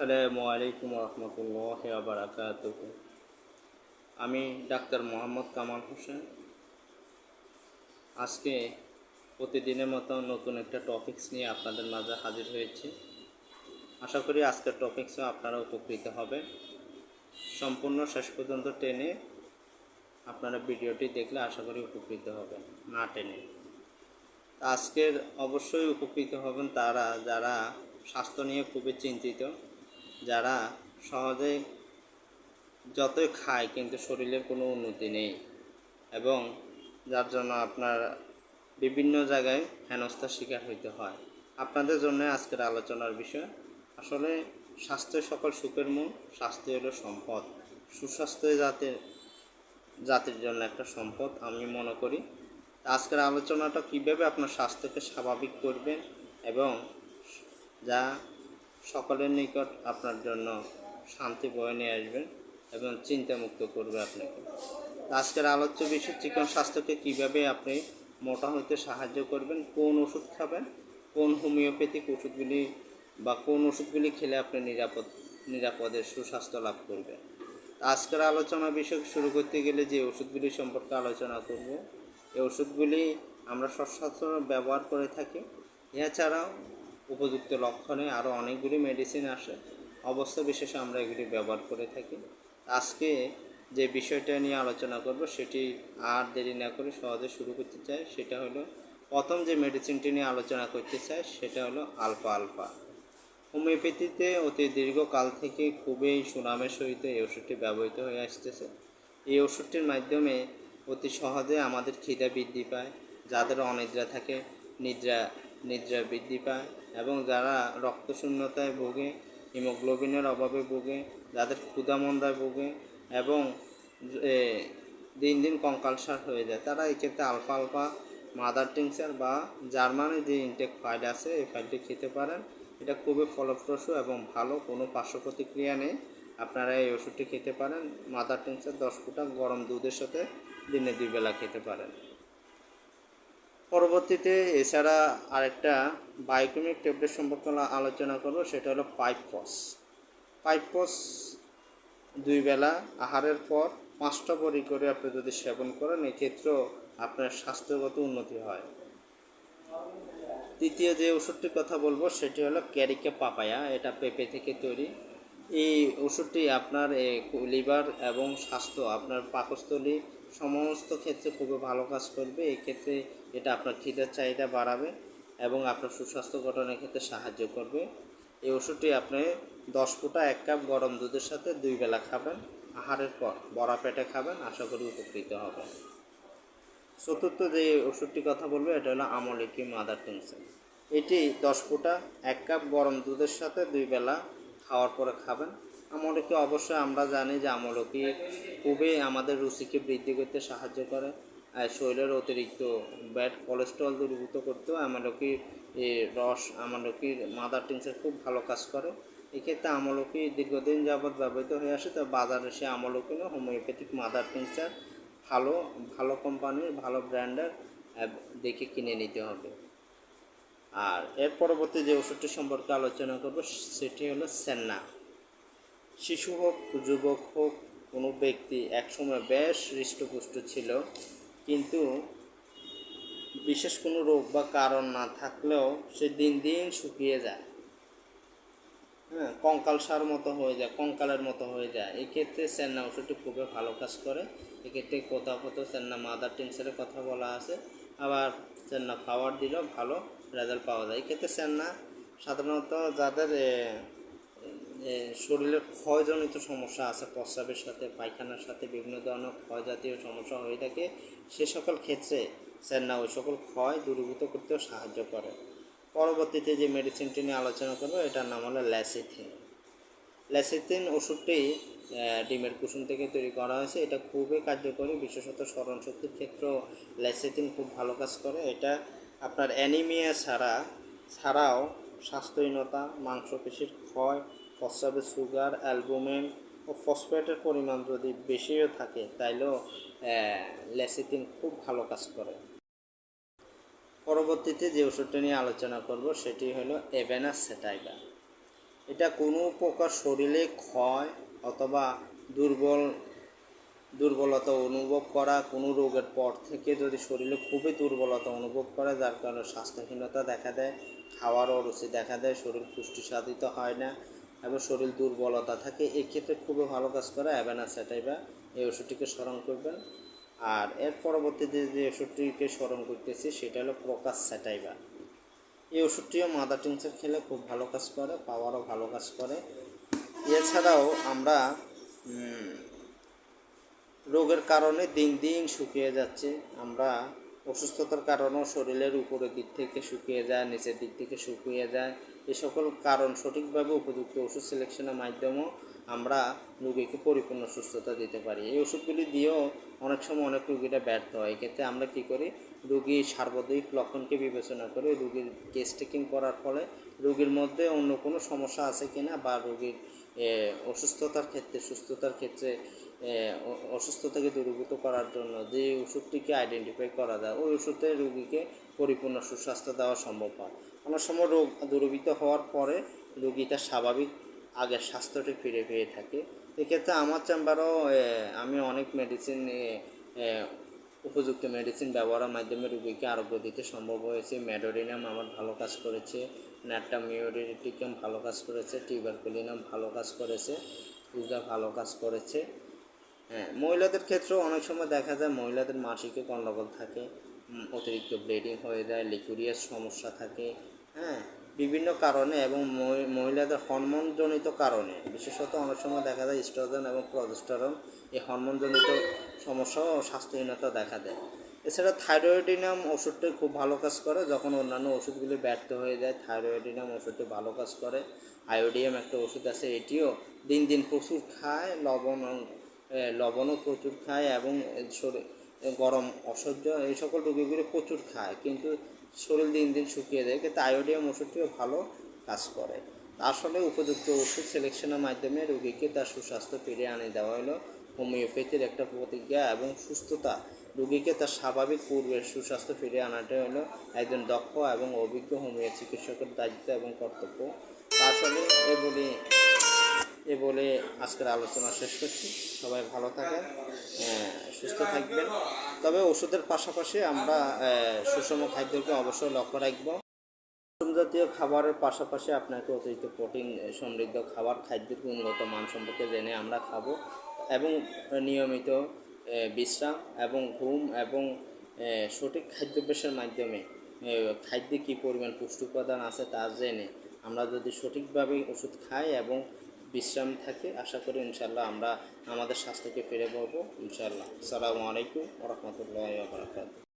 আসসালামু আলাইকুম রহমতুল্লাহ বারাকাত আমি ডাক্তার মোহাম্মদ কামাল হোসেন। আজকে প্রতিদিনের মতো নতুন একটা টপিকস নিয়ে আপনাদের মাঝে হাজির হয়েছি। আশা করি আজকের টপিক্সও আপনারা উপকৃত হবেন। সম্পূর্ণ শেষ পর্যন্ত টেনে আপনারা ভিডিওটি দেখলে আশা করি উপকৃত হবেন, না টেনে। আজকের অবশ্যই উপকৃত হবেন তারা যারা স্বাস্থ্য নিয়ে খুবই চিন্তিত। যারা সহজে যতই খায়, কিন্তু শরীরের কোনো উন্নতি নেই এবং যার জন্য আপনার বিভিন্ন জায়গায় হেনস্থার শিকার হইতে হয়। আপনাদের জন্য আজকের আলোচনার বিষয়, আসলে স্বাস্থ্য সকল সুখের মূল স্বাস্থ্য হলো সম্পদ। সুস্বাস্থ্য জাতির জাতির জন্য একটা সম্পদ, আমি মনে করি। আজকের আলোচনাটা কীভাবে আপনার স্বাস্থ্যকে স্বাভাবিক করবেন এবং যা সকলের নিকট আপনার জন্য শান্তি বয়ে নিয়ে আসবেন এবং চিন্তামুক্ত করবে আপনাকে। আজকের আলোচ্য বিষয়, চিকন স্বাস্থ্যকে কীভাবে আপনি মোটা হতে সাহায্য করবেন, কোন ওষুধ খাবেন, কোন হোমিওপ্যাথিক ওষুধগুলি বা কোন ওষুধগুলি খেলে আপনি নিরাপদ, নিরাপদে সুস্বাস্থ্য লাভ করবেন। আজকের আলোচনা বিষয় শুরু করতে গেলে যে ওষুধগুলি সম্পর্কে আলোচনা করব, এই ওষুধগুলি আমরা সচরাচর ব্যবহার করে থাকি। এছাড়াও উপযুক্ত লক্ষণে আরও অনেকগুলি মেডিসিন আসে। অবস্থা বিশেষে আমরা এগুলি ব্যবহার করে থাকি। আজকে যে বিষয়টা নিয়ে আলোচনা করব, সেটি আর দেরি না করে সহজে শুরু করতে চাই। সেটা হলো, প্রথম যে মেডিসিনটি নিয়ে আলোচনা করতে চাই, সেটা হলো আলফা আলফা। হোমিওপ্যাথিতে অতি দীর্ঘকাল থেকে খুবই সুনামের সহিত এই ওষুধটি ব্যবহৃত হয়ে আসতেছে। এই ওষুধটির মাধ্যমে অতি সহজে আমাদের খিদা বৃদ্ধি পায়, যাদের অনিদ্রা থাকে, নিদ্রা নিদ্রা বৃদ্ধি পায় এবং যারা রক্তশূন্যতায় ভোগে, হিমোগ্লোবিনের অভাবে ভোগে, যাদের ক্ষুধামন্দায় ভোগে এবং দিন দিন কঙ্কালসার হয়ে যায়, তারা এক্ষেত্রে আলফা আলফা, মাদার টিংচার বা জার্মানির যে ইনটেক ফাইল আছে, এই ফাইলটি খেতে পারেন। এটা খুবই ফলপ্রসূ এবং ভালো, কোনো পার্শ্ব প্রতিক্রিয়া নেই। আপনারা এই ওষুধটি খেতে পারেন। মাদার টিংচার দশ ফুটা গরম দুধের সাথে দিনে দুই বেলা খেতে পারেন। পরবর্তীতে এছাড়া আরেকটা বায়োকেমিক ট্যাবলেট সম্পর্কে আলো- আলোচনা করব, সেটা হলো পাইপ ফস পাইপ ফস দুই বেলা আহারের পর পাঁচটা বড়ি করে আপনি যদি সেবন করেন, এক্ষেত্রেও আপনার স্বাস্থ্যগত উন্নতি হয়। তৃতীয় যে ওষুধটির কথা বলব, সেটি হলো ক্যারিকা পাপায়া এটা পেঁপে থেকে তৈরি। এই ওষুধটি আপনার লিভার এবং স্বাস্থ্য, আপনার পাকস্থলী সমস্ত ক্ষেত্রে খুবই ভালো কাজ করবে। এই ক্ষেত্রে এটা আপনার খিদের চাহিদা বাড়াবে এবং আপনার সুস্বাস্থ্য গঠনের ক্ষেত্রে সাহায্য করবে। এই ওষুধটি আপনি দশ ফুটা, এক কাপ গরম দুধের সাথে দুই বেলা খাবেন। আহারের পর বড়া পেটে খাবেন, আশা করি উপকৃত হবেন চতুর্থ যে ওষুধটির কথা বলব, এটা হলো আমলিকি মাদার টেনশন এটি দশ ফুটা, এক কাপ গরম দুধের সাথে দুই বেলা খাওয়ার পরে খাবেন। আমলকি অবশ্যই আমরা জানি যে আমলকি খুবই আমাদের রুচিকে বৃদ্ধি করতে সাহায্য করে। শরীরের অতিরিক্ত ব্যাড কোলেস্ট্রল দূরীভূত করতেও আমলকি রস, আমলকির মাদার টিনসের খুব ভালো কাজ করে। এক্ষেত্রে আমলকি দীর্ঘদিন যাবৎ ব্যবহৃত হয়ে আসে, তো বাজারে সে আমলকি না হোমিওপ্যাথিক মাদার টিনসার ভালো ভালো কোম্পানির ভালো ব্র্যান্ডের দেখে কিনে নিতে হবে। আর এর পরবর্তী যে ওষুধটি সম্পর্কে আলোচনা করব, সেটি হলো সেন্না শিশু হোক, যুবক হোক, কোনো ব্যক্তি একসময় বেশ হৃষ্টপুষ্ট ছিল। কিন্তু বিশেষ কোনো রোগ বা কারণ না থাকলেও সে দিন দিন শুকিয়ে যায়। হ্যাঁ কঙ্কাল সার মতো হয়ে যায়, কঙ্কালের মতো হয়ে যায়। এক্ষেত্রে সেন্না ওষুধটি খুবই ভালো কাজ করে। এক্ষেত্রে কোথাও কোথাও সেন্না মাদার টেন্সারের কথা বলা আছে। আবার সেন্না খাওয়ার দিলেও ভালো রেজাল্ট পাওয়া যায়। এক্ষেত্রে সেন্না সাধারণত যাদের শরীরের ক্ষয়জনিত সমস্যা আছে, প্রস্রাবের সাথে, পায়খানার সাথে বিভিন্ন ধরনের ক্ষয় জাতীয় সমস্যা হয়ে থাকে। সে সকল ক্ষেত্রে সেন্না ওই সকল ক্ষয় দূরীভূত করতেও সাহায্য করে। পরবর্তীতে যে মেডিসিনটি নিয়ে আলোচনা করব, এটার নাম হলো ল্যাসিথিন ল্যাসিথিন ওষুধটি ডিমের কুসুম থেকে তৈরি করা হয়েছে। এটা খুবই কার্যকরী, বিশেষত স্মরণ শক্তির ক্ষেত্রেও ল্যাসিথিন খুব ভালো কাজ করে। এটা আপনার অ্যানিমিয়া ছাড়া, ছাড়াও স্বাস্থ্যহীনতা, মাংসপেশির ক্ষয় প্রস্রাবের সুগার, অ্যালবুমিন ও ফসফেটের পরিমাণ যদি বেশিও থাকে, তাইলেও ল্যাসিথিন খুব ভালো কাজ করে। পরবর্তীতে যে ওষুধটা নিয়ে আলোচনা করব, সেটি হলো এভেনাস সেটাইবা এটা কোনো প্রকার শরীরে ক্ষয় অথবা দুর্বল, দুর্বলতা অনুভব করা, কোনো রোগের পর থেকে যদি শরীরে খুবই দুর্বলতা অনুভব করে, যার কারণে স্বাস্থ্যহীনতা দেখা দেয়, খাওয়ার অরুচি দেখা দেয়, শরীর পুষ্টি সাধিত হয় না এবং শরীর দুর্বলতা থাকে এক্ষেত্রে খুবই ভালো কাজ করে অ্যাভেনা স্যাটাইবা এই ওষুধটিকে স্মরণ করবেন। আর এর পরবর্তীতে যে ওষুধটিকে স্মরণ করতেছি, সেটা হলো প্রকাশ স্যাটাইবা এই ওষুধটিও মাদার টিংচার খেলে খুব ভালো কাজ করে, পাওয়ারও ভালো কাজ করে। এছাড়াও আমরা রোগের কারণে দিন দিন শুকিয়ে যাচ্ছে। আমরা অসুস্থতার কারণেও শরীরের উপরের দিক থেকে শুকিয়ে যায়, নিচের দিক থেকে শুকিয়ে যায়। এ সকল কারণ সঠিকভাবে উপযুক্ত ওষুধ সিলেকশনের মাধ্যমেও আমরা রোগীকে পরিপূর্ণ সুস্থতা দিতে পারি। এই ওষুধগুলি দিয়েও অনেক সময় অনেক রুগীরা ব্যর্থ হয়। এক্ষেত্রে আমরা কী করি? রুগীর সার্বজনীন লক্ষণকে বিবেচনা করে রুগীর কেস টেকিং করার ফলে রুগীর মধ্যে অন্য কোনো সমস্যা আছে কিনা বা রুগীর অসুস্থতার ক্ষেত্রে, সুস্থতার ক্ষেত্রে অসুস্থতাকে দূরীভূত করার জন্য যে ওষুধটিকে আইডেন্টিফাই করা যায়, ওই ওষুধে রোগীকে পরিপূর্ণ সুস্বাস্থ্য দেওয়া সম্ভব হয়। অনেক সময় রোগ দূরীভূত হওয়ার পরে রোগী তার স্বাভাবিক আগের স্বাস্থ্যটি ফিরে পেয়ে থাকে। এক্ষেত্রে আমার চেম্বারও আমি অনেক মেডিসিন উপযুক্ত মেডিসিন ব্যবহারের মাধ্যমে রোগীকে আরোগ্য দিতে সম্ভব হয়েছে। ম্যাডোরিনাম আমার ভালো কাজ করেছে ন্যাটামিওরিটিকাম ভালো কাজ করেছে, টিউবারকুলিনাম ভালো কাজ করেছে পূজা ভালো কাজ করেছে। হ্যাঁ মহিলাদের ক্ষেত্রেও অনেক সময় দেখা যায় মহিলাদের মাসিকে গণ্ডগোল থাকে অতিরিক্ত ব্লিডিং হয়ে যায় লিকুরিয়াস সমস্যা থাকে হ্যাঁ বিভিন্ন কারণে এবং মহিলাদের হরমোনজনিত কারণে। বিশেষত অনেক সময় দেখা যায় স্ট্রোজেন এবং প্রজেস্টেরন এই হরমোনজনিত সমস্যা ও স্বাস্থ্যহীনতা দেখা দেয়। এছাড়া থাইরয়েডিনাম ওষুধটি খুব ভালো কাজ করে, যখন অন্যান্য ওষুধগুলি ব্যর্থ হয়ে যায় থাইরয়েডিনাম ওষুধটি ভালো কাজ করে। আয়োডিয়াম একটা ওষুধ আছে, এটিও দিন দিন প্রচুর খায়, লবণ লবণও প্রচুর খায় এবং শরীর গরম, অসহ্য, এই সকল রোগীগুলি প্রচুর খায়। কিন্তু শরীর দিন দিন শুকিয়ে যায়, কিন্তু আয়োডিয়াম ওষুধটিও ভালো কাজ করে। আসলে উপযুক্ত ওষুধ সিলেকশনের মাধ্যমে রোগীকে তার সুস্বাস্থ্য ফিরিয়ে আনে দেওয়া হলো। হোমিওপ্যাথির একটা প্রতিজ্ঞা এবং সুস্থতা। রোগীকে তার স্বাভাবিক পূর্বের সুস্বাস্থ্য ফিরিয়ে আনাটাই হলো একজন দক্ষ এবং অভিজ্ঞ হোমিও চিকিৎসকের দায়িত্ব এবং কর্তব্য। তা আসলে এ বলি এ বলে আজকের আলোচনা শেষ করছি। সবাই ভালো থাকেন সুস্থ থাকবেন। তবে ওষুধের পাশাপাশি আমরা সুষম খাদ্যকে অবশ্যই লক্ষ্য রাখব। প্রোটিন জাতীয় খাবারের পাশাপাশি আপনাকে অতিরিক্ত প্রোটিন সমৃদ্ধ খাবার, খাদ্যের গুণগত মান সম্পর্কে জেনে আমরা খাব এবং নিয়মিত বিশ্রাম এবং ঘুম এবং সঠিক খাদ্যাভ্যাসের মাধ্যমে খাদ্যে কী পরিমাণ পুষ্টি উপাদান আছে তা জেনে আমরা যদি সঠিকভাবে ওষুধ খাই এবং বিশ্রাম থাকে। আশা করি ইনশাল্লাহ আমরা আমাদের স্বাস্থ্যকে ফিরে পাবো। ইনশাল্লাহ সালামু আলাইকুম রহমতুল্লাহ বারকাত